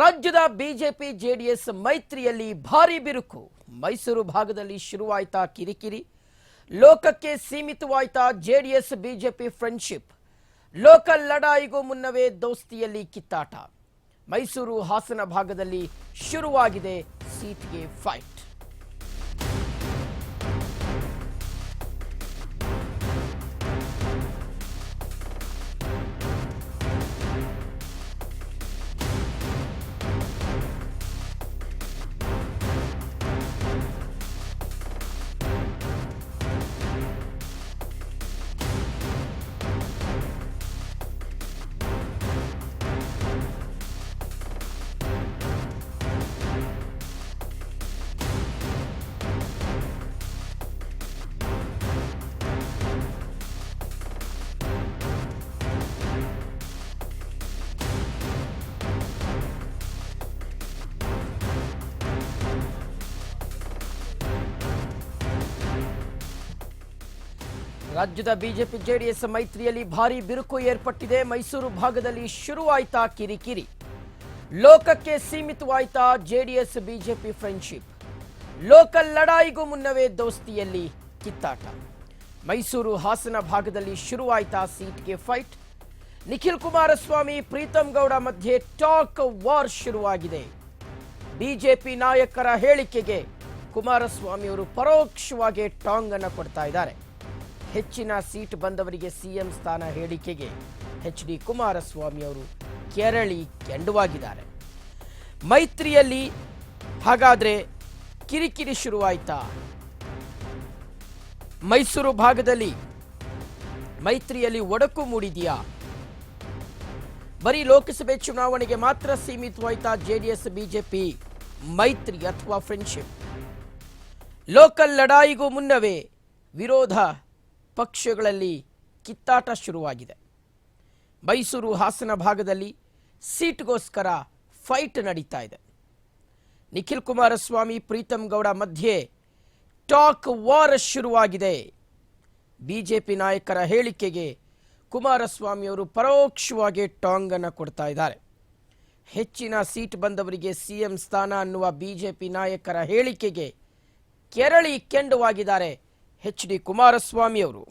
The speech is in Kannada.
ರಾಜ್ಯದ ಬಿಜೆಪಿ ಜೆಡಿಎಸ್ ಮೈತ್ರಿಯಲ್ಲಿ ಭಾರಿ ಬಿರುಕು. ಮೈಸೂರು ಭಾಗದಲ್ಲಿ ಶುರುವಾಯ್ತಾ ಕಿರಿಕಿರಿ. ಲೋಕಕ್ಕೆ ಸೀಮಿತವಾಯ್ತಾ ಜೆಡಿಎಸ್ ಬಿಜೆಪಿ ಫ್ರೆಂಡ್ಶಿಪ್. ಲೋಕಲ್ ಲಡಾಯಿಗೂ ಮುನ್ನವೇ ದೋಸ್ತಿಯಲ್ಲಿ ಕಿತ್ತಾಟ. ಮೈಸೂರು ಹಾಸನ ಭಾಗದಲ್ಲಿ ಶುರುವಾಗಿದೆ ಸೀಟ್ಗೆ ಫೈಟ್. ರಾಜ್ಯದ ಬಿಜೆಪಿ ಜೆಡಿಎಸ್ ಮೈತ್ರಿಯಲ್ಲಿ ಭಾರಿ ಬಿರುಕು ಏರ್ಪಟ್ಟಿದೆ. ಮೈಸೂರು ಭಾಗದಲ್ಲಿ ಶುರುವಾಯ್ತಾ ಕಿರಿಕಿರಿ. ಲೋಕಕ್ಕೆ ಸೀಮಿತವಾಯ್ತಾ ಜೆಡಿಎಸ್ ಬಿಜೆಪಿ ಫ್ರೆಂಡ್ಶಿಪ್ ಲೋಕಲ್ ಲಡಾಯಿಗೂ ಮುನ್ನವೇ ದೋಸ್ತಿಯಲ್ಲಿ ಕಿತ್ತಾಟ. ಮೈಸೂರು ಹಾಸನ ಭಾಗದಲ್ಲಿ ಶುರುವಾಯ್ತಾ ಸೀಟ್ಗೆ ಫೈಟ್ ನಿಖಿಲ್ ಕುಮಾರಸ್ವಾಮಿ, ಪ್ರೀತಂ ಗೌಡ ಮಧ್ಯೆ ಟಾಕ್ ವಾರ್ ಶುರುವಾಗಿದೆ. ಬಿಜೆಪಿ ನಾಯಕರ ಹೇಳಿಕೆಗೆ ಕುಮಾರಸ್ವಾಮಿಯವರು ಪರೋಕ್ಷವಾಗಿ ಟಾಂಗ್ ಅನ್ನು ಕೊಡ್ತಾ ಇದ್ದಾರೆ. ಹೆಚ್ಚಿನ ಸೀಟ್ ಬಂದವರಿಗೆ ಸಿಎಂ ಸ್ಥಾನ ಹೇಳಿಕೆಗೆ ಎಚ್ ಡಿ ಕುಮಾರಸ್ವಾಮಿ ಅವರು ಕೆರಳಿ ಕೆಂಡುವಾಗಿದ್ದಾರೆ. ಮೈತ್ರಿಯಲ್ಲಿ ಹಾಗಾದ್ರೆ ಕಿರಿಕಿರಿ ಶುರುವಾಯ್ತಾ? ಮೈಸೂರು ಭಾಗದಲ್ಲಿ ಮೈತ್ರಿಯಲ್ಲಿ ಒಡಕು ಮೂಡಿದೆಯಾ? ಬರೀ ಲೋಕಸಭೆ ಚುನಾವಣೆಗೆ ಮಾತ್ರ ಸೀಮಿತವಾಯ್ತಾ ಜೆಡಿಎಸ್, ಬಿಜೆಪಿ? ಮೈತ್ರಿ ಅಥವಾ ಫ್ರೆಂಡ್ಶಿಪ್ ಲೋಕಲ್ ಲಡಾಯಿಗೂ ಮುನ್ನವೇ ವಿರೋಧ? ಪಕ್ಷಗಳಲ್ಲಿ ಕಿತ್ತಾಟ ಶುರುವಾಗಿದೆ. ಮೈಸೂರು ಹಾಸನ ಭಾಗದಲ್ಲಿ ಸೀಟ್ಗೋಸ್ಕರ ಫೈಟ್ ನಡೀತಾ ಇದೆ. ನಿಖಿಲ್ ಕುಮಾರಸ್ವಾಮಿ, ಪ್ರೀತಂ ಗೌಡ ಮಧ್ಯೆ ಟಾಕ್ ವಾರ್ ಶುರುವಾಗಿದೆ. ಬಿಜೆಪಿ ನಾಯಕರ ಹೇಳಿಕೆಗೆ ಕುಮಾರಸ್ವಾಮಿ ಅವರು ಪರೋಕ್ಷವಾಗಿ ಟಾಂಗ್ ಅನ್ನು ಕೊಡ್ತಾ ಇದ್ದಾರೆ. ಹೆಚ್ಚಿನ ಸೀಟ್ ಬಂದವರಿಗೆ ಸಿಎಂ ಸ್ಥಾನ ಅನ್ನುವ ಬಿಜೆಪಿ ನಾಯಕರ ಹೇಳಿಕೆಗೆ ಕೆರಳಿ ಕೆಂಡುವಾಗಿದ್ದಾರೆ ಎಚ್ ಡಿ ಕುಮಾರಸ್ವಾಮಿ ಅವರು